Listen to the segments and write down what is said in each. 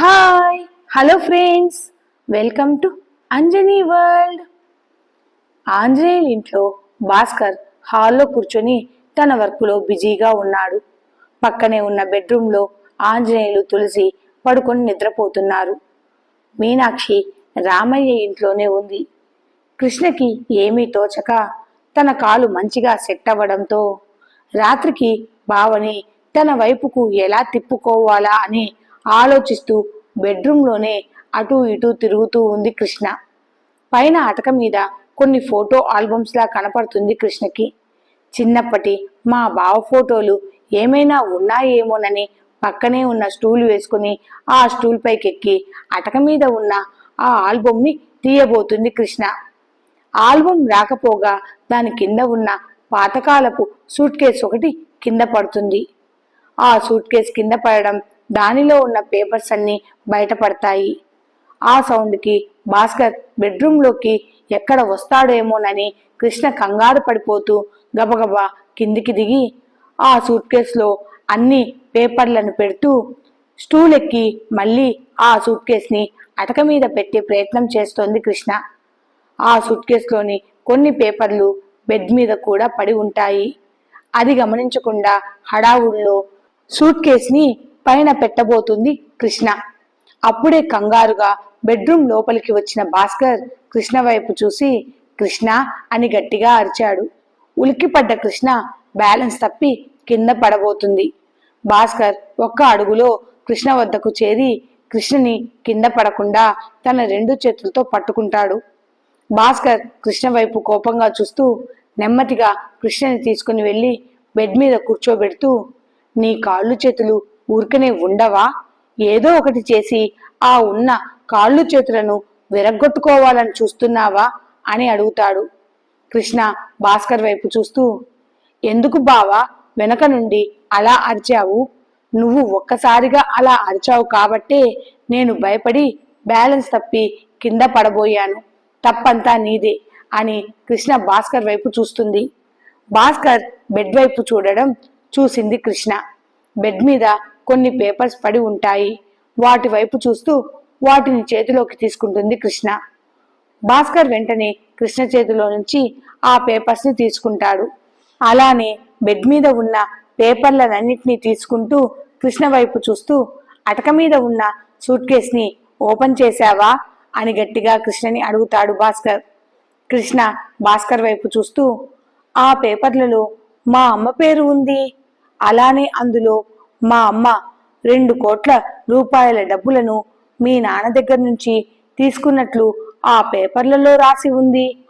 Hi hello friends welcome to Anjani world ఆంజనేయుల ఇంట్లో భాస్కర్ హాల్లో కూర్చొని తన వర్క్లో బిజీగా ఉన్నాడు. పక్కనే ఉన్న బెడ్రూమ్లో ఆంజనేయులు తులసి పడుకొని నిద్రపోతున్నారు. మీనాక్షి రామయ్య ఇంట్లోనే ఉంది. కృష్ణకి ఏమీ తోచక తన కాలు మంచిగా సెట్ అవ్వడంతో రాత్రికి బావని తన వైపుకు ఎలా తిప్పుకోవాలా అని ఆలోచిస్తూ బెడ్రూమ్లోనే అటూ ఇటూ తిరుగుతూ ఉంది కృష్ణ. పైన అటక మీద కొన్ని ఫోటో ఆల్బమ్స్లా కనపడుతుంది కృష్ణకి. చిన్నప్పటి మా బావ ఫోటోలు ఏమైనా ఉన్నాయేమోనని పక్కనే ఉన్న స్టూల్ వేసుకుని ఆ స్టూల్ పైకెక్కి అటక మీద ఉన్న ఆ ఆల్బమ్ని తీయబోతుంది కృష్ణ. ఆల్బమ్ రాకపోగా దాని కింద ఉన్న పాతకాలపు సూట్ కేస్ ఒకటి కింద పడుతుంది. ఆ సూట్ కేస్ కింద పడడం దానిలో ఉన్న పేపర్స్ అన్ని బయటపడతాయి. ఆ సౌండ్కి భాస్కర్ బెడ్రూమ్లోకి ఎక్కడ వస్తాడేమోనని కృష్ణ కంగారు పడిపోతూ గబగబా కిందికి దిగి ఆ సూట్ కేసులో అన్ని పేపర్లను పెడుతూ స్టూల్ ఎక్కి మళ్ళీ ఆ సూట్ కేస్ని అటక మీద పెట్టే ప్రయత్నం చేస్తోంది కృష్ణ. ఆ సూట్ కేసులోని కొన్ని పేపర్లు బెడ్ మీద కూడా పడి ఉంటాయి. అది గమనించకుండా హడావుల్లో సూట్ కేసుని పైన పెట్టబోతుంది కృష్ణ. అప్పుడే కంగారుగా బెడ్రూమ్ లోపలికి వచ్చిన భాస్కర్ కృష్ణ వైపు చూసి కృష్ణ అని గట్టిగా అరిచాడు. ఉలిక్కిపడ్డ కృష్ణ బ్యాలెన్స్ తప్పి కింద పడబోతుంది. భాస్కర్ ఒక్క అడుగులో కృష్ణ వద్దకు చేరి కృష్ణని కింద పడకుండా తన రెండు చేతులతో పట్టుకుంటాడు. భాస్కర్ కృష్ణ వైపు కోపంగా చూస్తూ నెమ్మదిగా కృష్ణని తీసుకుని వెళ్ళి బెడ్ మీద కూర్చోబెడుతూ నీ కాళ్ళు చేతులు ఊరికనే ఉండవా? ఏదో ఒకటి చేసి ఆ ఉన్న కాళ్ళు చేతులను విరగ్గొట్టుకోవాలని చూస్తున్నావా? అని అడుగుతాడు. కృష్ణ భాస్కర్ వైపు చూస్తూ ఎందుకు బావా వెనక నుండి అలా అరిచావు? నువ్వు ఒక్కసారిగా అలా అరిచావు కాబట్టే నేను భయపడి బ్యాలెన్స్ తప్పి కింద పడబోయాను. తప్పంతా నీదే అని కృష్ణ భాస్కర్ వైపు చూస్తుంది. భాస్కర్ బెడ్ వైపు చూడడం చూసింది కృష్ణ. బెడ్ మీద కొన్ని పేపర్స్ పడి ఉంటాయి. వాటి వైపు చూస్తూ వాటిని చేతిలోకి తీసుకుంటుంది కృష్ణ. భాస్కర్ వెంటనే కృష్ణ చేతిలో నుంచి ఆ పేపర్స్ని తీసుకుంటాడు. అలానే బెడ్ మీద ఉన్న పేపర్లనన్నిటినీ తీసుకుంటూ కృష్ణ వైపు చూస్తూ అటక మీద ఉన్న సూట్ కేస్ని ఓపెన్ చేశావా? అని గట్టిగా కృష్ణని అడుగుతాడు భాస్కర్. కృష్ణ భాస్కర్ వైపు చూస్తూ ఆ పేపర్లలో మా అమ్మ పేరు ఉంది. అలానే అందులో మా అమ్మ రెండు కోట్ల రూపాయల డబ్బులను మీ నాన్న దగ్గర నుంచి తీసుకున్నట్లు ఆ పేపర్లలో రాసి ఉంది.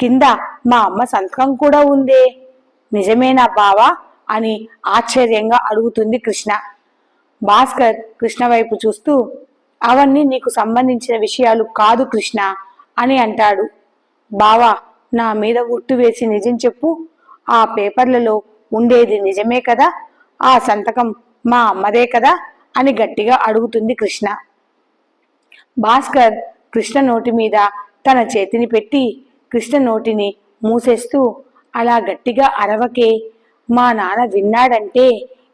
కింద మా అమ్మ సంతకం కూడా ఉందే. నిజమేనా బావా? అని ఆశ్చర్యంగా అడుగుతుంది కృష్ణ. భాస్కర్ కృష్ణ వైపు చూస్తూ అవన్నీ నీకు సంబంధించిన విషయాలు కాదు కృష్ణ అని అంటాడు. బావా నా మీద ఉట్టు వేసి నిజం చెప్పు. ఆ పేపర్లలో ఉండేది నిజమే కదా? ఆ సంతకం మా అమ్మదే కదా అని గట్టిగా అడుగుతుంది కృష్ణ. భాస్కర్ కృష్ణ నోటి మీద తన చేతిని పెట్టి కృష్ణ నోటిని మూసేస్తూ అలా గట్టిగా అరవకే మా నాన్న విన్నాడంటే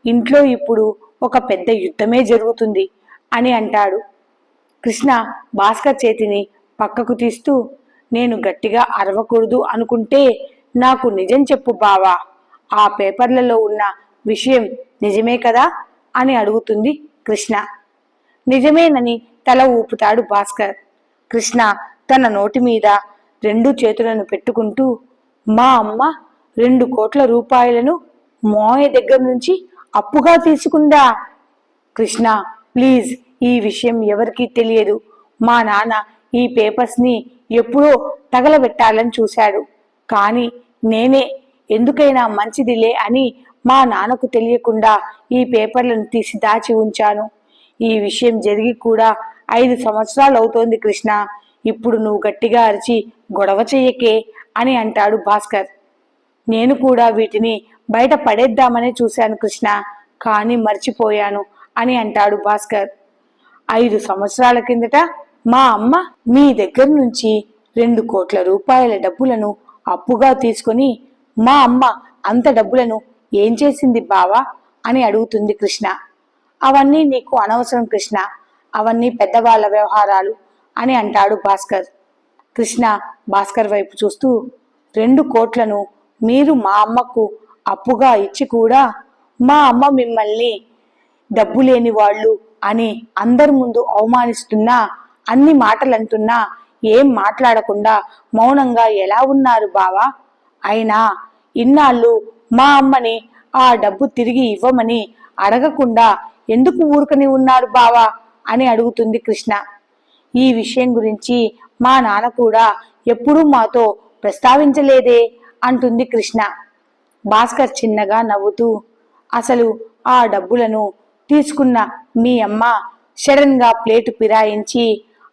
ఇంట్లో ఇప్పుడు ఒక పెద్ద యుద్ధమే జరుగుతుంది అని అంటాడు. కృష్ణ భాస్కర్ చేతిని పక్కకు తీస్తూ నేను గట్టిగా అరవకూడదు అనుకుంటే నాకు నిజం చెప్పు బావా ఆ పేపర్లలో ఉన్న విషయం నిజమే కదా అని అడుగుతుంది కృష్ణ. నిజమేనని తల ఊపుతాడు భాస్కర్. కృష్ణ తన నోటి మీద రెండు చేతులను పెట్టుకుంటూ మా అమ్మ రెండు కోట్ల రూపాయలను మోయ దగ్గర నుంచి అప్పుగా తీసుకుందా? కృష్ణ ప్లీజ్ ఈ విషయం ఎవరికీ తెలియదు. మా నాన్న ఈ పేపర్స్ని ఎప్పుడో తగలబెట్టాలని చూశాడు. కానీ నేనే ఎందుకైనా మంచిదిలే అని మా నాన్నకు తెలియకుండా ఈ పేపర్లను తీసి దాచి ఉంచాను. ఈ విషయం జరిగి కూడా ఐదు సంవత్సరాలు అవుతోంది కృష్ణ. ఇప్పుడు నువ్వు గట్టిగా అరిచి గొడవ చెయ్యకే అని అంటాడు భాస్కర్. నేను కూడా వీటిని బయట పడేద్దామనే చూశాను కృష్ణ కానీ మర్చిపోయాను అని అంటాడు భాస్కర్. ఐదు సంవత్సరాల కిందట మా అమ్మ మీ దగ్గర నుంచి రెండు కోట్ల రూపాయల డబ్బులను అప్పుగా తీసుకొని మా అమ్మ అంత డబ్బులను ఏం చేసింది బావా అని అడుగుతుంది కృష్ణ. అవన్నీ నీకు అనవసరం కృష్ణ. అవన్నీ పెద్దవాళ్ళ వ్యవహారాలు అని అంటాడు భాస్కర్. కృష్ణ భాస్కర్ వైపు చూస్తూ రెండు కోట్లను మీరు మా అమ్మకు అప్పుగా ఇచ్చి కూడా మా అమ్మ మిమ్మల్ని డబ్బు లేని వాళ్ళు అని అందరి ముందు అవమానిస్తున్నా అన్ని మాటలంటున్నా ఏం మాట్లాడకుండా మౌనంగా ఎలా ఉన్నారు బావా? అయినా ఇన్నాళ్ళు మా అమ్మని ఆ డబ్బు తిరిగి ఇవ్వమని అడగకుండా ఎందుకు ఊరుకని ఉన్నారు బావా అని అడుగుతుంది కృష్ణ. ఈ విషయం గురించి మా నాన్న కూడా ఎప్పుడూ మాతో ప్రస్తావించలేదే అంటుంది కృష్ణ. భాస్కర్ చిన్నగా నవ్వుతూ అసలు ఆ డబ్బులను తీసుకున్న మీ అమ్మ షడన్గా ప్లేటు పిరాయించి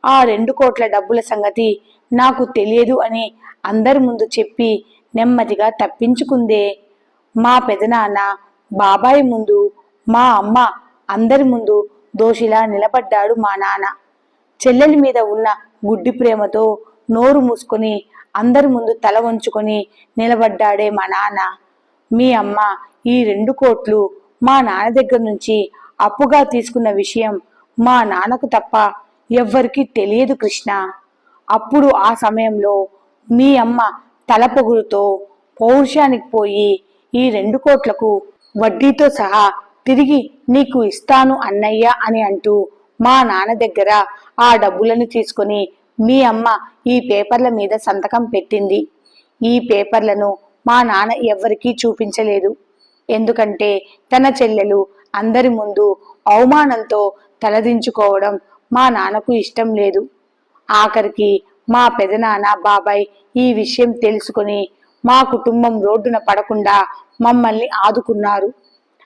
ఆ రెండు కోట్ల డబ్బుల సంగతి నాకు తెలియదు అని అందరి ముందు చెప్పి నెమ్మదిగా తప్పించుకుందే. మా పెదనాన్న బాబాయ్ ముందు మా అమ్మ అందరి ముందు దోషిలా నిలబడ్డాడు మా నాన్న. చెల్లెలి మీద ఉన్న గుడ్డి ప్రేమతో నోరు మూసుకొని అందరి ముందు తల వంచుకొని నిలబడ్డాడే మా నాన్న. మీ అమ్మ ఈ రెండు కోట్లు మా నాన్న దగ్గర నుంచి అప్పుగా తీసుకున్న విషయం మా నాన్నకు తప్ప ఎవ్వరికీ తెలియదు కృష్ణ. అప్పుడు ఆ సమయంలో మీ అమ్మ తలపొగురుతో పౌరుషానికి పోయి ఈ రెండు కోట్లకు వడ్డీతో సహా తిరిగి నీకు ఇస్తాను అన్నయ్య అని అంటూ మా నాన్న దగ్గర ఆ డబ్బులను తీసుకొని మీ అమ్మ ఈ పేపర్ల మీద సంతకం పెట్టింది. ఈ పేపర్లను మా నాన్న ఎవ్వరికీ చూపించలేదు. ఎందుకంటే తన చెల్లెలు అందరి ముందు అవమానంతో తలదించుకోవడం మా నాన్నకు ఇష్టం లేదు. ఆఖరికి మా పెదనాన్న బాబాయ్ ఈ విషయం తెలుసుకొని మా కుటుంబం రోడ్డున పడకుండా మమ్మల్ని ఆదుకున్నారు.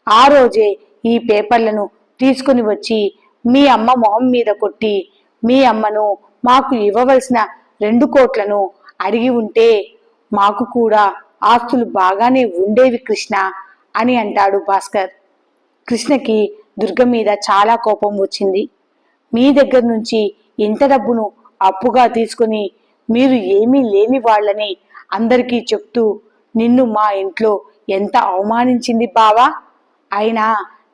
ఆ రోజే ఈ పేపర్లను తీసుకుని వచ్చి మీ అమ్మ మొహం మీద కొట్టి మీ అమ్మను మాకు ఇవ్వవలసిన రెండు కోట్లను అడిగి ఉంటే మాకు కూడా ఆస్తులు బాగానే ఉండేవి కృష్ణ అని అంటాడు భాస్కర్. కృష్ణకి దుర్గ మీద చాలా కోపం వచ్చింది. మీ దగ్గర నుంచి ఇంత డబ్బును అప్పుగా తీసుకుని మీరు ఏమీ లేని వాళ్ళని అందరికీ చెప్తూ నిన్ను మా ఇంట్లో ఎంత అవమానించింది బావా? అయినా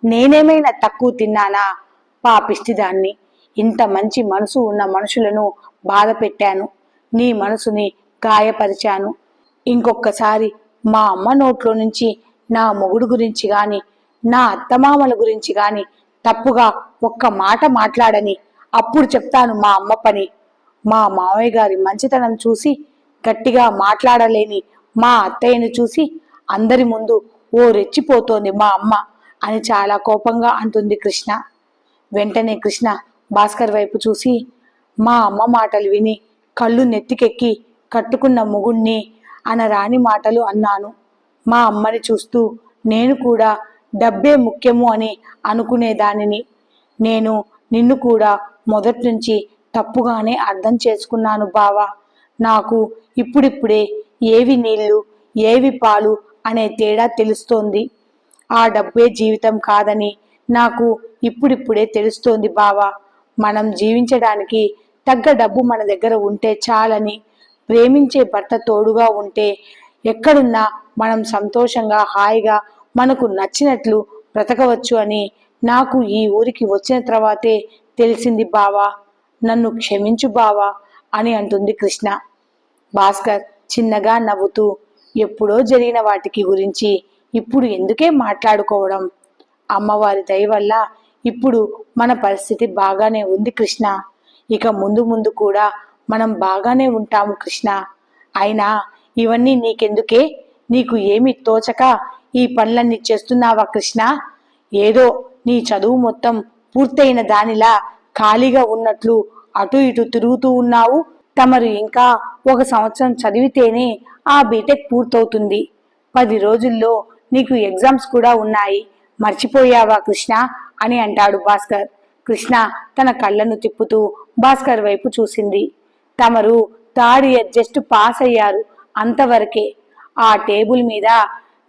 నేనేమైనా తక్కువ తిన్నానా? పాపిష్టిదాన్ని. ఇంత మంచి మనసు ఉన్న మనుషులను బాధ పెట్టాను. నీ మనసుని గాయపరిచాను. ఇంకొకసారి మా అమ్మ నోట్లో నుంచి నా మొగుడు గురించి గాని నా అత్తమామల గురించి గాని తప్పుగా ఒక్క మాట మాట్లాడని అప్పుడు చెప్తాను మా అమ్మ పని. మా మావయ్య గారి మంచితనం చూసి గట్టిగా మాట్లాడలేని మా అత్తయ్యను చూసి అందరి ముందు ఓ రెచ్చిపోతోంది మా అమ్మ అని చాలా కోపంగా అంటుంది కృష్ణ. వెంటనే కృష్ణ భాస్కర్ వైపు చూసి మా అమ్మ మాటలు విని కళ్ళు నెత్తికెక్కి కట్టుకున్న మొగుణ్ణి అనరాని మాటలు అన్నాను. మా అమ్మని చూస్తూ నేను కూడా డబ్బే ముఖ్యము అని అనుకునేదానిని. నేను నిన్ను కూడా మొదటి నుంచి తప్పుగానే అర్థం చేసుకున్నాను బావా. నాకు ఇప్పుడిప్పుడే ఏవి నీళ్ళు ఏవి పాలు అనే తేడా తెలుస్తోంది. ఆ డబ్బే జీవితం కాదని నాకు ఇప్పుడిప్పుడే తెలుస్తోంది బావా. మనం జీవించడానికి తగ్గ డబ్బు మన దగ్గర ఉంటే చాలని ప్రేమించే భర్త తోడుగా ఉంటే ఎక్కడున్నా మనం సంతోషంగా హాయిగా మనకు నచ్చినట్లు బ్రతకవచ్చు అని నాకు ఈ ఊరికి వచ్చిన తర్వాతే తెలిసింది బావా. నన్ను క్షమించు బావా అని అంటుంది కృష్ణ. భాస్కర్ చిన్నగా నవ్వుతూ ఎప్పుడో జరిగిన వాటికి గురించి ఇప్పుడు ఎందుకే మాట్లాడుకోవడం? అమ్మవారి దయ వల్ల ఇప్పుడు మన పరిస్థితి బాగానే ఉంది కృష్ణ. ఇక ముందు ముందు కూడా మనం బాగానే ఉంటాము కృష్ణ. అయినా ఇవన్నీ నీకెందుకే? నీకు ఏమి తోచక ఈ పనులన్నీ చేస్తున్నావా కృష్ణ? ఏదో నీ చదువు మొత్తం పూర్తయిన దానిలా ఖాళీగా ఉన్నట్లు అటు ఇటు తిరుగుతూ ఉన్నావు? తమరు ఇంకా ఒక సంవత్సరం చదివితేనే ఆ బీటెక్ పూర్తవుతుంది. పది రోజుల్లో నీకు ఎగ్జామ్స్ కూడా ఉన్నాయి. మర్చిపోయావా కృష్ణ? అని అంటాడు భాస్కర్. కృష్ణ తన కళ్ళను తిప్పుతూ భాస్కర్ వైపు చూసింది. తమరు థర్డ్ ఇయర్ జస్ట్ పాస్ అయ్యారు అంతవరకే. ఆ టేబుల్ మీద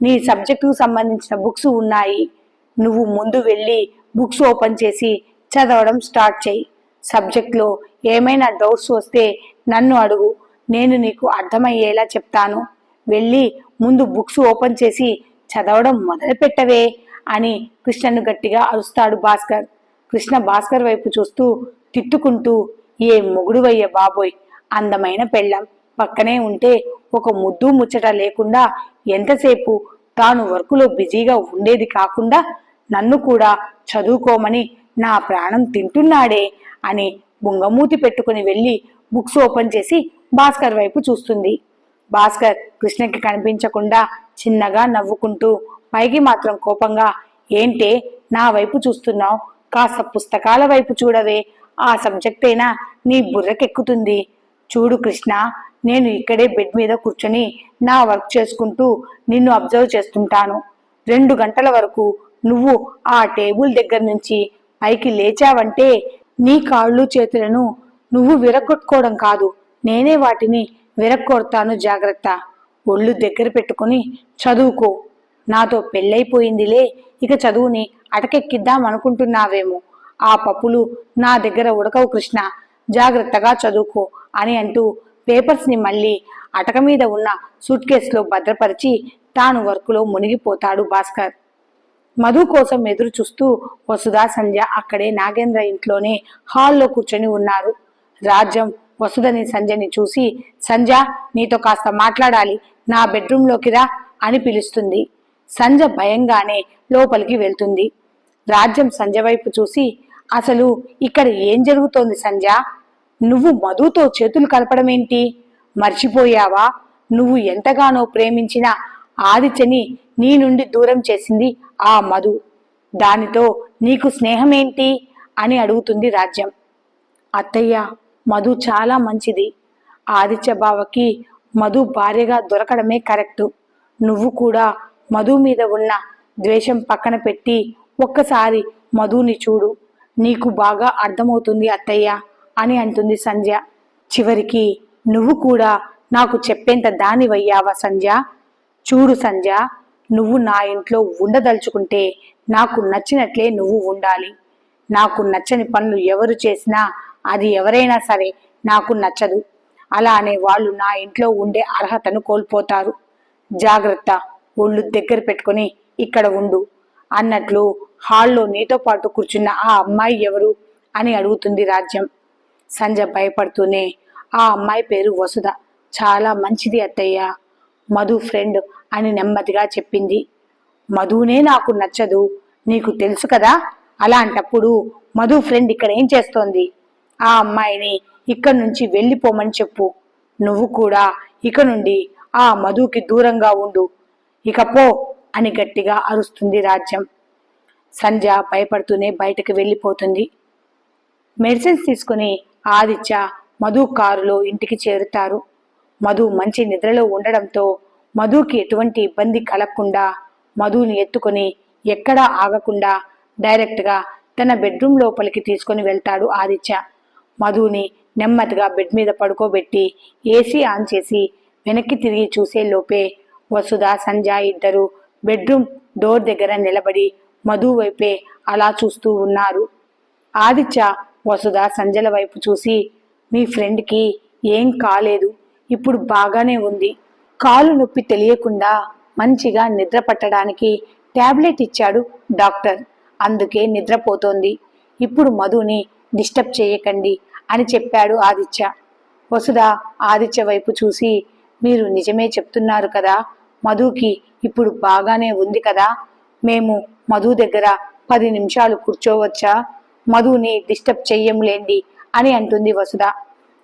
నీ సబ్జెక్టుకు సంబంధించిన బుక్స్ ఉన్నాయి. నువ్వు ముందు వెళ్ళి బుక్స్ ఓపెన్ చేసి చదవడం స్టార్ట్ చేయి. సబ్జెక్ట్లో ఏమైనా డౌట్స్ వస్తే నన్ను అడుగు నేను నీకు అర్థమయ్యేలా చెప్తాను. వెళ్ళి ముందు బుక్స్ ఓపెన్ చేసి చదవడం మొదలుపెట్టవే అని కృష్ణను గట్టిగా అరుస్తాడు భాస్కర్. కృష్ణ భాస్కర్ వైపు చూస్తూ తిట్టుకుంటూ ఏ మొగుడువయ్య బాబోయ్ అందమైన పెళ్ళం. పక్కనే ఉంటే ఒక ముద్దు ముచ్చట లేకుండా ఎంతసేపు తాను వర్కులో బిజీగా ఉండేది కాకుండా నన్ను కూడా చదువుకోమని నా ప్రాణం తింటున్నాడే అని బుంగమూతి పెట్టుకుని వెళ్ళి బుక్స్ ఓపెన్ చేసి భాస్కర్ వైపు చూస్తుంది. భాస్కర్ కృష్ణకి కనిపించకుండా చిన్నగా నవ్వుకుంటూ పైకి మాత్రం కోపంగా ఏంటే నా వైపు చూస్తున్నావు? కాస్త పుస్తకాల వైపు చూడవే. ఆ సబ్జెక్ట్ అయినా నీ బుర్రకెక్కుతుంది. చూడు కృష్ణ నేను ఇక్కడే బెడ్ మీద కూర్చొని నా వర్క్ చేసుకుంటూ నిన్ను అబ్జర్వ్ చేస్తుంటాను. రెండు గంటల వరకు నువ్వు ఆ టేబుల్ దగ్గర నుంచి పైకి లేచావంటే నీ కాళ్ళు చేతులను నువ్వు విరగొట్టుకోవడం కాదు. నేనే వాటిని విరక్కొడతాను జాగ్రత్త. ఒళ్ళు దగ్గర పెట్టుకుని చదువుకో. నాతో పెళ్ళైపోయిందిలే. ఇక చదువుని అటకెక్కిద్దాం అనుకుంటున్నావేమో. ఆ పప్పులు నా దగ్గర ఉడకవు కృష్ణ. జాగ్రత్తగా చదువుకో అని అంటూ పేపర్స్ని మళ్ళీ అటక మీద ఉన్న సూట్ కేసులో భద్రపరిచి తాను వర్కులో మునిగిపోతాడు భాస్కర్. మధు కోసం ఎదురు చూస్తూ వసుధా సంధ్య అక్కడే నాగేంద్ర ఇంట్లోనే హాల్లో కూర్చొని ఉన్నారు. రాజ్యం వసుధని సంజయ్ని చూసి సంజ నీతో కాస్త మాట్లాడాలి నా బెడ్రూమ్లోకి రా అని పిలుస్తుంది. సంజ భయంగానే లోపలికి వెళ్తుంది. రాజ్యం సంజ వైపు చూసి అసలు ఇక్కడ ఏం జరుగుతోంది సంజ? నువ్వు మధుతో చేతులు కలపడమేంటి? మర్చిపోయావా? నువ్వు ఎంతగానో ప్రేమించిన ఆదిత్యని నీ నుండి దూరం చేసింది ఆ మధు. దానితో నీకు స్నేహమేంటి? అని అడుగుతుంది రాజ్యం. అత్తయ్య మధు చాలా మంచిది. ఆదిత్య బావకి మధు భార్యగా దొరకడమే కరెక్టు. నువ్వు కూడా మధు మీద ఉన్న ద్వేషం పక్కన పెట్టి ఒక్కసారి మధుని చూడు. నీకు బాగా అర్థమవుతుంది అత్తయ్య అని అంటుంది సంధ్య. చివరికి నువ్వు కూడా నాకు చెప్పేంత దానివయ్యావా సంధ్య? చూడు సంధ్య నువ్వు నా ఇంట్లో ఉండదలుచుకుంటే నాకు నచ్చినట్లే నువ్వు ఉండాలి. నాకు నచ్చని పనులు ఎవరు చేసినా అది ఎవరైనా సరే నాకు నచ్చదు. అలా అనే వాళ్ళు నా ఇంట్లో ఉండే అర్హతను కోల్పోతారు. జాగ్రత్త ఒళ్ళు దగ్గర పెట్టుకొని ఇక్కడ ఉండు అన్నట్లు హాల్లో నీతో పాటు కూర్చున్న ఆ అమ్మాయి ఎవరు అని అడుగుతుంది రాజ్యం. సంజ భయపడుతూనే ఆ అమ్మాయి పేరు వసుధ. చాలా మంచిది అత్తయ్య మధు ఫ్రెండ్ అని నెమ్మదిగా చెప్పింది. మధునే నాకు నచ్చదు నీకు తెలుసు కదా? అలాంటప్పుడు మధు ఫ్రెండ్ ఇక్కడ ఏం చేస్తోంది? ఆ అమ్మాయిని ఇక్కడి నుంచి వెళ్ళిపోమని చెప్పు. నువ్వు కూడా ఇక నుండి ఆ మధుకి దూరంగా ఉండు. ఇక పో అని గట్టిగా అరుస్తుంది రాజ్యం. సంధ్య భయపడుతూనే బయటకు వెళ్ళిపోతుంది. మెడిసిన్స్ తీసుకుని ఆదిత్య మధు కారులో ఇంటికి చేరుతారు. మధు మంచి నిద్రలో ఉండడంతో మధుకి ఎటువంటి ఇబ్బంది కలగకుండా మధుని ఎత్తుకొని ఎక్కడా ఆగకుండా డైరెక్ట్గా తన బెడ్రూమ్ లోపలికి తీసుకొని వెళ్తాడు ఆదిత్య. మధుని నెమ్మదిగా బెడ్ మీద పడుకోబెట్టి ఏసీ ఆన్ చేసి వెనక్కి తిరిగి చూసే లోపే వసుధ సంజయ్ ఇద్దరు బెడ్రూమ్ డోర్ దగ్గర నిలబడి మధు వైపే అలా చూస్తూ ఉన్నారు. ఆదిత్య వసుధ సంజల వైపు చూసి మీ ఫ్రెండ్కి ఏం కాలేదు. ఇప్పుడు బాగానే ఉంది. కాలు నొప్పి తెలియకుండా మంచిగా నిద్ర పట్టడానికి ట్యాబ్లెట్ ఇచ్చాడు డాక్టర్. అందుకే నిద్రపోతోంది. ఇప్పుడు మధుని డిస్టర్బ్ చేయకండి. అని చెప్పాడు ఆదిత్య. వసుధ ఆదిత్య వైపు చూసి మీరు నిజమే చెప్తున్నారు కదా మధుకి ఇప్పుడు బాగానే ఉంది కదా మేము మధు దగ్గర పది నిమిషాలు కూర్చోవచ్చా మధుని డిస్టర్బ్ చెయ్యంలేండి అని అంటుంది వసుధ.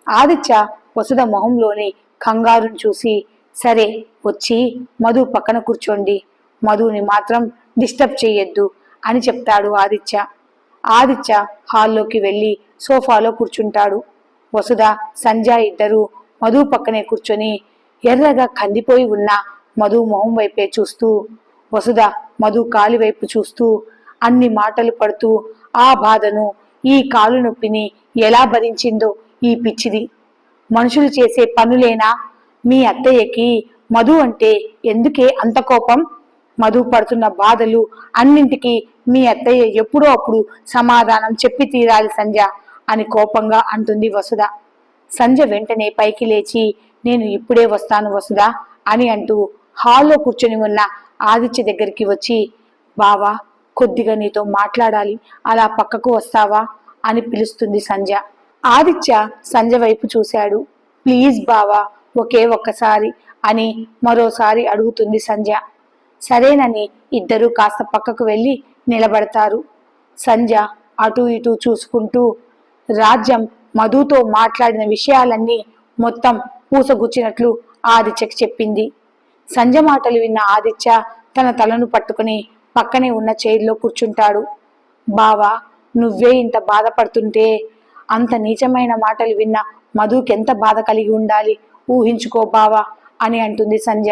ఆదిత్య వసుధ మొహంలోని కంగారును చూసి సరే వచ్చి మధు పక్కన కూర్చోండి మధుని మాత్రం డిస్టర్బ్ చెయ్యొద్దు అని చెప్తాడు ఆదిత్య. ఆదిత్య హాల్లోకి వెళ్ళి సోఫాలో కూర్చుంటాడు. వసుధ సంజయ్ ఇద్దరు మధు పక్కనే కూర్చొని ఎర్రగా కందిపోయి ఉన్న మధు మొహం వైపే చూస్తూ వసుధ మధు కాలి వైపు చూస్తూ అన్ని మాటలు పడుతూ ఆ బాధను ఈ కాలు నొప్పిని ఎలా భరించిందో ఈ పిచ్చిది. మనుషులు చేసే పనులేనా? మీ అత్తయ్యకి మధు అంటే ఎందుకే అంత కోపం? మధు పడుతున్న బాధలు అన్నింటికి మీ అత్తయ్య ఎప్పుడో అప్పుడు సమాధానం చెప్పి తీరాలి సంధ్య. అని కోపంగా అంటుంది వసుధ. సంజ వెంటనే పైకి లేచి నేను ఇప్పుడే వస్తాను వసుధ అని అంటూ హాల్లో కూర్చొని ఉన్న ఆదిత్య దగ్గరికి వచ్చి బావా కొద్దిగా నీతో మాట్లాడాలి. అలా పక్కకు వస్తావా? అని పిలుస్తుంది సంజ ఆదిత్య సంజ వైపు చూశాడు. ప్లీజ్ బావా ఒకే ఒక్కసారి అని మరోసారి అడుగుతుంది సంజ సరేనని ఇద్దరూ కాస్త పక్కకు వెళ్ళి నిలబడతారు. సంజ అటూ ఇటూ చూసుకుంటూ రాజ్యం మధుతో మాట్లాడిన విషయాలన్నీ మొత్తం పూసగుచ్చినట్లు ఆదిత్యకి చెప్పింది. సంజ మాటలు విన్న ఆదిత్య తన తలను పట్టుకుని పక్కనే ఉన్న చైర్లో కూర్చుంటాడు. బావా నువ్వే ఇంత బాధపడుతుంటే అంత నీచమైన మాటలు విన్న మధుకెంత బాధ కలిగి ఉండాలి? ఊహించుకో బావా అని అంటుంది సంజ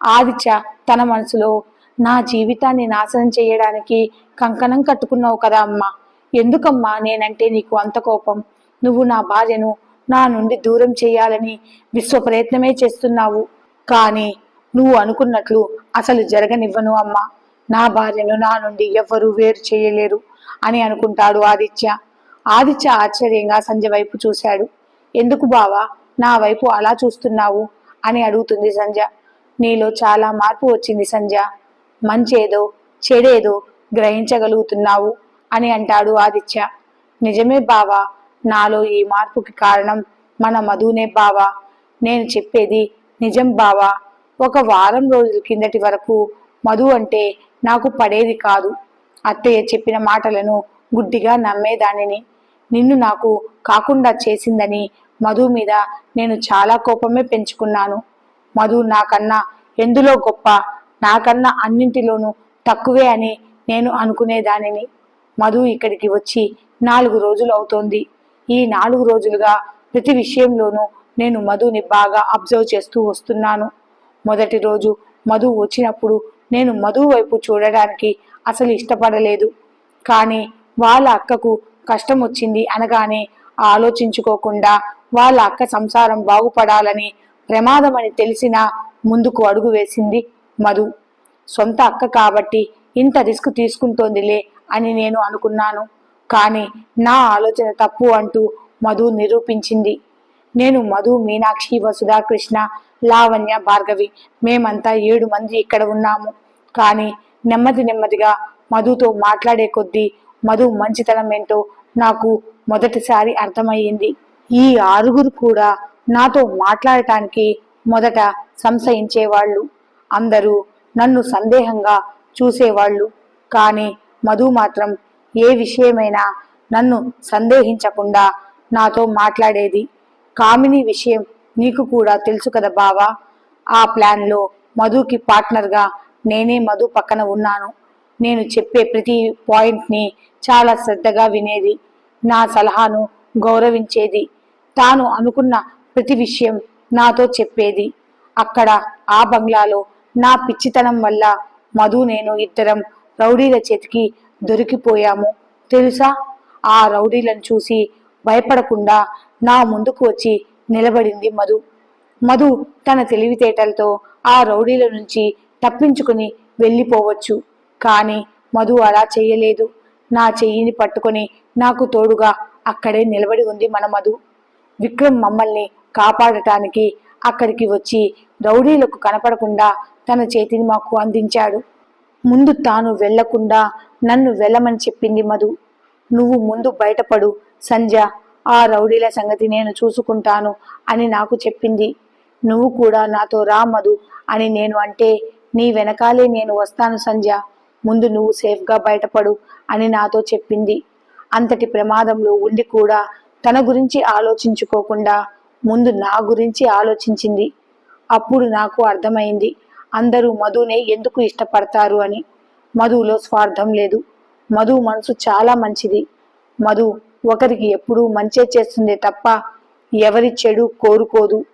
ఆదిత్య తన మనసులో నా జీవితాన్ని నాశనం చేయడానికి కంకణం కట్టుకున్నావు కదా అమ్మా ఎందుకమ్మా నేనంటే నీకు అంత కోపం? నువ్వు నా భార్యను నా నుండి దూరం చేయాలని విశ్వ ప్రయత్నమే చేస్తున్నావు. కానీ నువ్వు అనుకున్నట్లు అసలు జరగనివ్వను అమ్మా. నా భార్యను నా నుండి ఎవ్వరూ వేరు చేయలేరు అని అనుకుంటాడు ఆదిత్య. ఆదిత్య ఆశ్చర్యంగా సంజయ్ వైపు చూశాడు. ఎందుకు బావా నా వైపు అలా చూస్తున్నావు? అని అడుగుతుంది సంజ నీలో చాలా మార్పు వచ్చింది సంజ మంచేదో చెడేదో గ్రహించగలుగుతున్నావు. అని అంటాడు ఆదిత్య. నిజమే బావా నాలో ఈ మార్పుకి కారణం మన మధునే బావా. నేను చెప్పేది నిజం బావా. ఒక వారం రోజుల కిందటి వరకు మధు అంటే నాకు పడేది కాదు. అత్తయ్య చెప్పిన మాటలను గుడ్డిగా నమ్మేదానిని. నిన్ను నాకు కాకుండా చేసిందని మధు మీద నేను చాలా కోపమే పెంచుకున్నాను. మధు నాకన్నా ఎందులో గొప్ప? నాకన్నా అన్నింటిలోనూ తక్కువే అని నేను అనుకునేదానిని. మధు ఇక్కడికి వచ్చి నాలుగు రోజులు అవుతోంది. ఈ నాలుగు రోజులుగా ప్రతి విషయంలోనూ నేను మధుని బాగా అబ్జర్వ్ చేస్తూ వస్తున్నాను. మొదటి రోజు మధు వచ్చినప్పుడు నేను మధు వైపు చూడడానికి అసలు ఇష్టపడలేదు. కానీ వాళ్ళ అక్కకు కష్టం వచ్చింది అనగానే ఆలోచించుకోకుండా వాళ్ళ అక్క సంసారం బాగుపడాలని ప్రమాదమని తెలిసినా ముందుకు అడుగు వేసింది మధు. సొంత అక్క కాబట్టి ఇంత రిస్క్ తీసుకుంటోందిలే అని నేను అనుకున్నాను. కానీ నా ఆలోచన తప్పు అంటూ మధు నిరూపించింది. నేను మధు మీనాక్షి వసుధా కృష్ణ లావణ్య భార్గవి మేమంతా ఏడు మంది ఇక్కడ ఉన్నాము. కానీ నెమ్మది నెమ్మదిగా మధుతో మాట్లాడే కొద్దీ మధు మంచితనం ఏంటో నాకు మొదటిసారి అర్థమయ్యింది. ఈ ఆరుగురు కూడా నాతో మాట్లాడటానికి మొదట సంశయించేవాళ్ళు. అందరూ నన్ను సందేహంగా చూసేవాళ్ళు. కానీ మధు మాత్రం ఏ విషయమైనా నన్ను సందేహించకుండా నాతో మాట్లాడేది. కామిని విషయం నీకు కూడా తెలుసు కదా బావా. ఆ ప్లాన్లో మధుకి పార్ట్నర్గా నేనే మధు పక్కన ఉన్నాను. నేను చెప్పే ప్రతి పాయింట్ని చాలా శ్రద్ధగా వినేది. నా సలహాను గౌరవించేది. తాను అనుకున్న ప్రతి విషయం నాతో చెప్పేది. అక్కడ ఆ బంగ్లాలో నా పిచ్చితనం వల్ల మధు నేను ఇద్దరం రౌడీల చేతికి దొరికిపోయాము. తెలుసా? ఆ రౌడీలను చూసి భయపడకుండా నా ముందుకు వచ్చి నిలబడింది మధు. మధు తన తెలివితేటలతో ఆ రౌడీల నుంచి తప్పించుకుని వెళ్ళిపోవచ్చు. కానీ మధు అలా చేయలేదు. నా చెయ్యిని పట్టుకొని నాకు తోడుగా అక్కడే నిలబడి ఉంది మన మధు. విక్రమ్ మమ్మల్ని కాపాడటానికి అక్కడికి వచ్చి రౌడీలకు కనపడకుండా తన చేతిని మాకు అందించాడు. ముందు తాను వెళ్ళకుండా నన్ను వెళ్ళమని చెప్పింది మధు. నువ్వు ముందు బయటపడు సంధ్య. ఆ రౌడీల సంగతి నేను చూసుకుంటాను అని నాకు చెప్పింది. నువ్వు కూడా నాతో రా మధు అని నేను అంటే నీ వెనకాలే నేను వస్తాను సంధ్య. ముందు నువ్వు సేఫ్గా బయటపడు అని నాతో చెప్పింది. అంతటి ప్రమాదంలో ఉండి కూడా తన గురించి ఆలోచించుకోకుండా ముందు నా గురించి ఆలోచించింది. అప్పుడు నాకు అర్థమైంది. అందరూ మధునే ఎందుకు ఇష్టపడతారు అని. మధులో స్వార్థం లేదు. మధు మనసు చాలా మంచిది. మధు ఒకరికి ఎప్పుడూ మంచే చేస్తుంది తప్ప ఎవరి చెడు కోరుకోదు.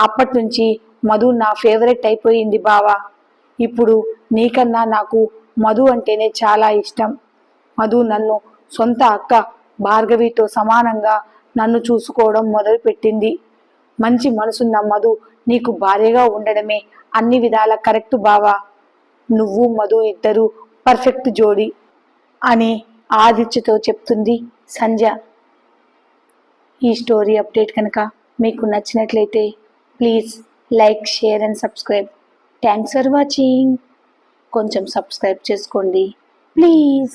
అప్పటి నుంచి మధు నా ఫేవరెట్ అయిపోయింది బావా. ఇప్పుడు నీకన్నా నాకు మధు అంటేనే చాలా ఇష్టం. మధు నన్ను సొంత అక్క భార్గవితో సమానంగా నన్ను చూసుకోవడం మొదలుపెట్టింది. మంచి మనసున్న మధు నీకు భార్యగా ఉండడమే అన్ని విధాల కరెక్ట్ బావా. నువ్వు మధు ఇద్దరు పర్ఫెక్ట్ జోడి అని ఆదిత్యతో చెప్తుంది సంజ ఈ స్టోరీ అప్డేట్ కనుక మీకు నచ్చినట్లయితే please like share and subscribe. Thanks for watching. కొంచెం సబ్స్క్రైబ్ చేసుకోండి. ప్లీజ్.